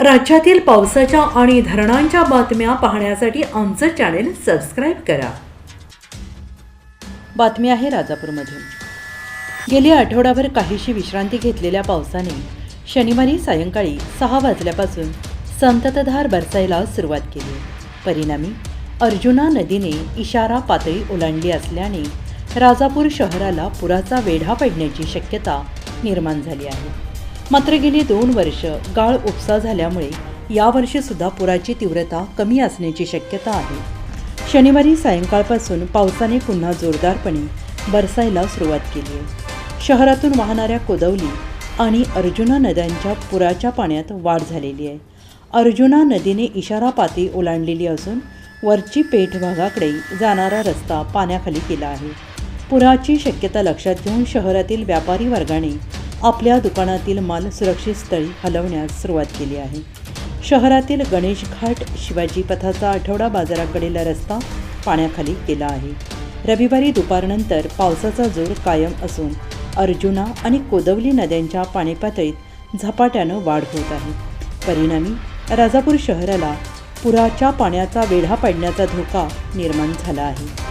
राज्यातील पावसाच्या आणि धरणांच्या बातम्या पाहण्यासाठी आमचं चॅनेल सबस्क्राईब करा. बातमी आहे राजापूरमधून गेली आठवडाभर काहीशी विश्रांती घेतलेल्या पावसाने शनिवारी सायंकाळी सहा वाजल्यापासून संततधार बरसायला सुरुवात केली. परिणामी अर्जुना नदीने इशारा पातळी ओलांडली असल्याने राजापूर शहराला पुराचा वेढा पडण्याची शक्यता निर्माण झाली आहे. मात्र गेली दोन वर्ष गाळ उपसा झाल्यामुळे यावर्षीसुद्धा पुराची तीव्रता कमी असण्याची शक्यता आहे. शनिवारी सायंकाळपासून पावसाने पुन्हा जोरदारपणे बरसायला सुरुवात केली आहे. शहरातून वाहणाऱ्या कोदवली आणि अर्जुना नद्यांच्या पुराच्या पाण्यात वाढ झालेली आहे. अर्जुना नदीने इशारा पाती ओलांडलेली असून वरची पेठ भागाकडे जाणारा रस्ता पाण्याखाली केला आहे. पुराची शक्यता लक्षात घेऊन शहरातील व्यापारी वर्गाने आपल्या दुकानातील माल सुरक्षित स्थळी हलवण्यास सुरुवात केली आहे. शहरातील गणेश घाट शिवाजी पथाचा आठवडा बाजाराकडील रस्ता पाण्याखाली गेला आहे. रविवारी दुपारनंतर पावसाचा जोर कायम असून अर्जुना आणि कोदवली नद्यांच्या पाणीपातळीत झपाट्यानं वाढ होत आहे. परिणामी राजापूर शहराला पुराच्या पाण्याचा वेढा पडण्याचा धोका निर्माण झाला आहे.